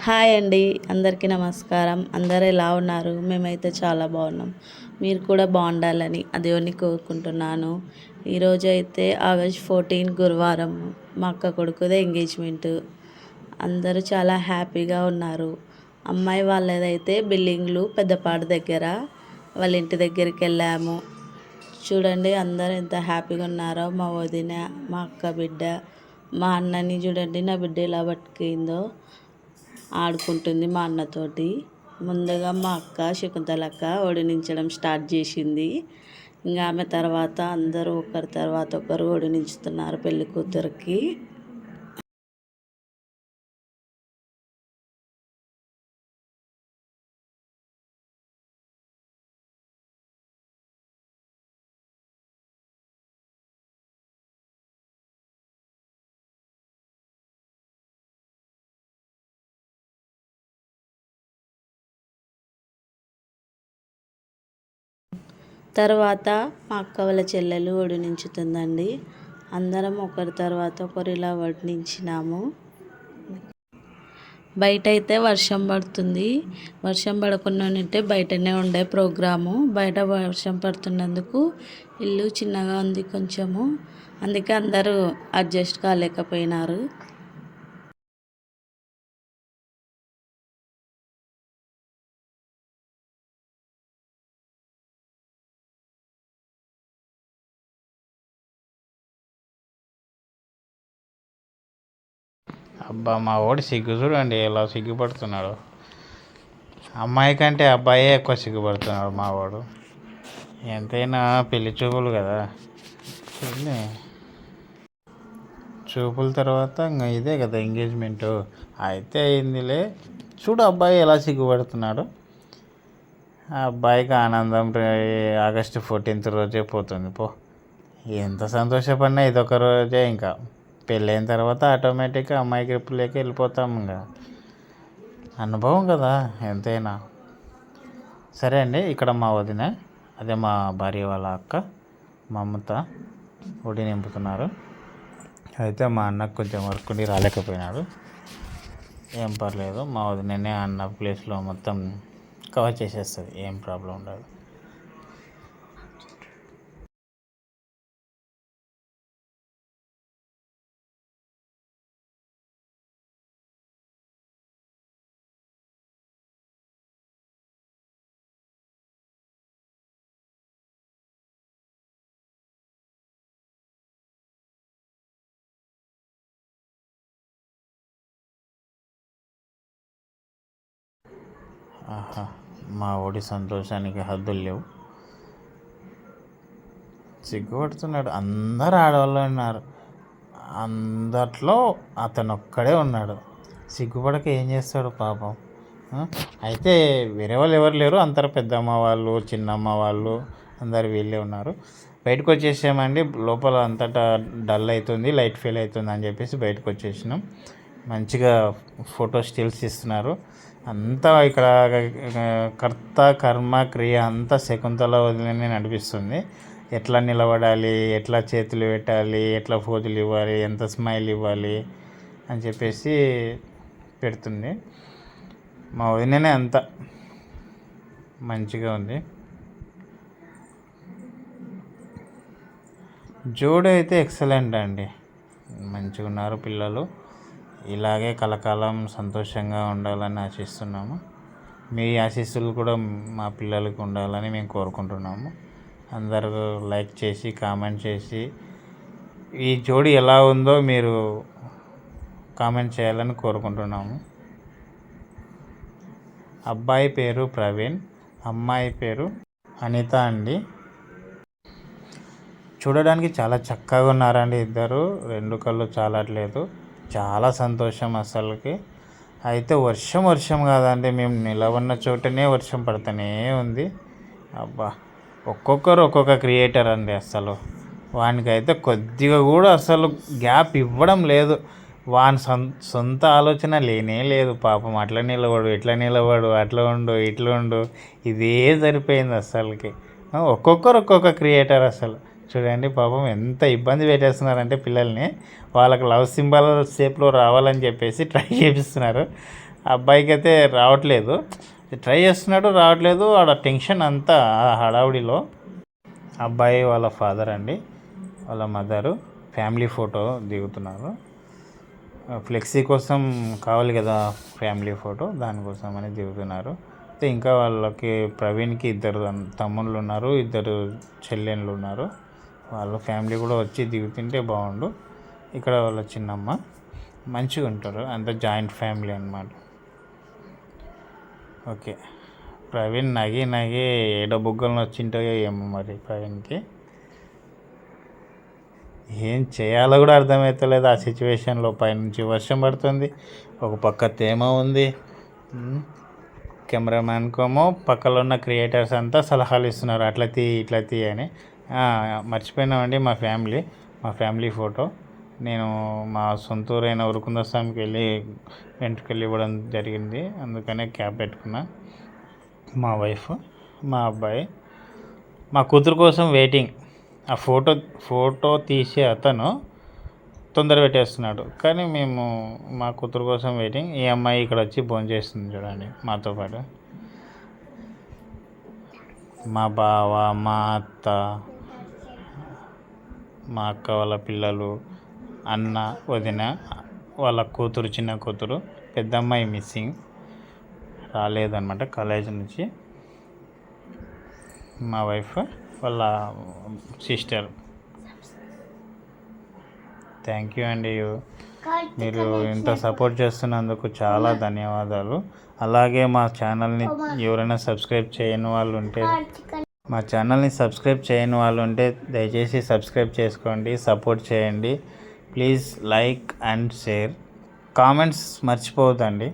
Hi అండి. అందరికీ నమస్కారం. అందరూ ఎలా ఉన్నారు? మేమైతే చాలా బాగున్నాం. మీరు కూడా బాగుండాలని దేవుని కోరుకుంటున్నాను. ఈరోజు అయితే ఆగస్ట్ ఫోర్టీన్ గురువారం. మా అక్క కొడుకుదే ఎంగేజ్మెంట్. అందరూ చాలా హ్యాపీగా ఉన్నారు. అమ్మాయి వాళ్ళదైతే బిల్డింగ్లు పెద్దపాడు దగ్గర వాళ్ళ ఇంటి దగ్గరికి వెళ్ళాము. చూడండి అందరూ ఎంత హ్యాపీగా ఉన్నారో. మా వదిన మా అక్క బిడ్డ మా అన్నని చూడండి నా బిడ్డ ఎలా పట్టుకుందో ఆడుకుంటుంది మా అన్నతోటి. ముందుగా మా అక్క శకుంతల అక్క ఓడినించడం స్టార్ట్ చేసింది. ఇంకా ఆమె తర్వాత అందరూ ఒకరి తర్వాత ఒకరు ఓడినించుతున్నారు పెళ్ళికూతురికి. తర్వాత మా అక్క వాళ్ళ చెల్లెలు వడ్డించుతుందండి అందరం ఒకరి తర్వాత ఒకరు ఇలా వడ్డించినాము బయట అయితే వర్షం పడుతుంది. వర్షం పడకుండా ఉంటే బయటనే ఉండే ప్రోగ్రాము. బయట వర్షం పడుతున్నందుకు ఇల్లు చిన్నగా ఉంది కొంచెము. అందుకే అందరూ అడ్జస్ట్ కాలేకపోయినారు. అబ్బా మా వాడు సిగ్గు చూడండి ఎలా సిగ్గుపడుతున్నాడు. అమ్మాయి కంటే అబ్బాయే ఎక్కువ సిగ్గుపడుతున్నాడు మా వాడు. ఎంతైనా పెళ్ళి చూపులు కదా. పెళ్ళి చూపుల తర్వాత ఇంకా ఇదే కదా ఎంగేజ్మెంటు. అయితే అయిందిలే. చూడు అబ్బాయి ఎలా సిగ్గుపడుతున్నాడు. ఆ అబ్బాయికి ఆనందం ఆగస్టు ఫోర్టీన్త్ రోజే పోతుంది పో. ఎంత సంతోషపడినా ఇదొక రోజే ఇంకా. పెళ్ళైన తర్వాత ఆటోమేటిక్గా అమ్మాయి గ్రిప్పులోకి వెళ్ళిపోతాం ఇంకా అనుభవం కదా ఎంతైనా. సరే అండి ఇక్కడ మా వదిన అదే మా భార్య వాళ్ళ అక్క మమత ఒడి నింపుతున్నారు. అయితే మా అన్నకు కొంచెం వర్క్ ఉండి రాలేకపోయినాడు. ఏం పర్లేదు మా వదిననే అన్న ప్లేస్లో మొత్తం కవర్ చేసేస్తుంది ఏం ప్రాబ్లం ఉండదు. ఆహా మా ఓడి సంతోషానికి హద్దులు లేవు. సిగ్గుపడుతున్నాడు. అందరు ఆడవాళ్ళు ఉన్నారు. అందట్లో అతను ఒక్కడే ఉన్నాడు. సిగ్గుపడక ఏం చేస్తాడు పాపం? అయితే వేరే వాళ్ళు ఎవరు లేరు. అందరు పెద్దమ్మ వాళ్ళు చిన్నమ్మ వాళ్ళు అందరు వీళ్ళే ఉన్నారు. బయటకు వచ్చేసామండి లోపల అంతటా డల్ అవుతుంది లైట్ ఫెయిల్ అవుతుంది అని చెప్పేసి బయటకు వచ్చేసినాం. మంచిగా ఫోటో స్టిల్స్ ఇస్తున్నారు. అంతా ఇక్కడ కర్త కర్మ క్రియ అంతా శకుంతల వదిలినే నడిపిస్తుంది. ఎట్లా నిలబడాలి ఎట్లా చేతులు పెట్టాలి ఎట్లా ఫోజులు ఇవ్వాలి ఎంత స్మైల్ ఇవ్వాలి అని చెప్పేసి పెడుతుంది. మా వదిననే అంత మంచిగా ఉంది. జోడు అయితే ఎక్సలెంట్ అండి. మంచిగా ఉన్నారు పిల్లలు. ఇలాగే కలకాలం సంతోషంగా ఉండాలని ఆశిస్తున్నాము. మీ ఆశీస్సులు కూడా మా పిల్లలకు ఉండాలని మేము కోరుకుంటున్నాము. అందరూ లైక్ చేసి కామెంట్ చేసి ఈ జోడి ఎలా ఉందో మీరు కామెంట్ చేయాలని కోరుకుంటున్నాము. అబ్బాయి పేరు ప్రవీణ్ అమ్మాయి పేరు అనిత అండి. చూడడానికి చాలా చక్కగా ఉన్నారండి ఇద్దరు. రెండు కళ్ళు చాలట్లేదు. చాలా సంతోషం అసలుకి. అయితే వర్షం వర్షం కాదండి మేము నిలబడిన చోటనే వర్షం పడుతూనే ఉంది. అబ్బా ఒక్కొక్కరు ఒక్కొక్క క్రియేటర్ అండి అసలు. వానికైతే కొద్దిగా కూడా అసలు గ్యాప్ ఇవ్వడం లేదు. వాని సొం సొంత ఆలోచన లేనే లేదు. పాపం అట్లా నిలబడు ఇట్లా నిలబడు అట్లా ఉండు ఇట్లా ఉండు. ఇదే సరిపోయింది అసలుకి. ఒక్కొక్కరు ఒక్కొక్క క్రియేటర్ అసలు. చూడండి పాపం ఎంత ఇబ్బంది పెట్టేస్తున్నారంటే పిల్లల్ని. వాళ్ళకి లవ్ సింబల్ షేప్లో రావాలని చెప్పేసి ట్రై చేపిస్తున్నారు. అబ్బాయికి అయితే రావట్లేదు. ట్రై చేస్తున్నాడు రావట్లేదు. ఆడ టెన్షన్ అంతా ఆ హడావుడిలో. అబ్బాయి వాళ్ళ ఫాదర్ అండి. వాళ్ళ మదరు ఫ్యామిలీ ఫోటో దిగుతున్నారు. ఫ్లెక్సీ కోసం కావాలి కదా ఫ్యామిలీ ఫోటో దానికోసం అని దిగుతున్నారు ఇంకా వాళ్ళకి ప్రవీణ్కి ఇద్దరు తమ్ముళ్ళు ఉన్నారు ఇద్దరు చెల్లెళ్ళు ఉన్నారు. వాళ్ళ ఫ్యామిలీ కూడా వచ్చి దిగుతుంటే బాగుండు. ఇక్కడ వాళ్ళ చిన్నమ్మ మంచిగా ఉంటారు. అంత జాయింట్ ఫ్యామిలీ అన్నమాట. ఓకే. ప్రవీణ్ నగి నగి ఏడో బుగ్గలను వచ్చింటాయో ఏమో మరి ప్రవీణ్కి. ఏం చేయాలో కూడా అర్థమవుతలేదు ఆ సిచ్యువేషన్లో. పైనుంచి వర్షం పడుతుంది. ఒక పక్క తేమ ఉంది. ఉమ్, కెమెరామ్యాన్కేమో పక్కలో ఉన్న క్రియేటర్స్ అంతా సలహాలు ఇస్తున్నారు. అట్లా తీ ఇట్లా తీ అని. మర్చిపోయినామండి మా ఫ్యామిలీ మా ఫ్యామిలీ ఫోటో. నేను మా సొంతూరైన ఉరుకుంద స్వామికి వెళ్ళి వెంట్రుకలు ఇవ్వడం జరిగింది. అందుకనే క్యాప్ పెట్టుకున్నా. మా వైఫ్ మా అబ్బాయి మా కూతురు కోసం వెయిటింగ్. ఆ ఫోటో ఫోటో తీసే అతను తొందర పెట్టేస్తున్నాడు. కానీ మేము మా కూతురు కోసం వెయిటింగ్. ఈ అమ్మాయి ఇక్కడ వచ్చి భోజనం చేస్తుంది చూడండి మాతో పాటు. మా బావ మా అత్త మా అక్క వాళ్ళ పిల్లలు అన్న వదిన వాళ్ళ కూతురు చిన్న కూతురు పెద్ద అమ్మాయి మిస్సింగ్ రాలేదన్నమాట కాలేజ్ నుంచి. మా వైఫ్ వాళ్ళ సిస్టర్. థ్యాంక్ యూ అండి మీరు ఇంత సపోర్ట్ చేస్తున్నందుకు చాలా ధన్యవాదాలు. అలాగే మా ఛానల్ని ఎవరైనా సబ్స్క్రైబ్ చేయని వాళ్ళు ఉంటే మా ఛానల్ని సబ్స్క్రైబ్ చేయని వాళ్ళు ఉంటే దయచేసి సబ్స్క్రైబ్ చేసుకోండి సపోర్ట్ చేయండి. Please like and share. Comments మర్చిపోవద్దండి.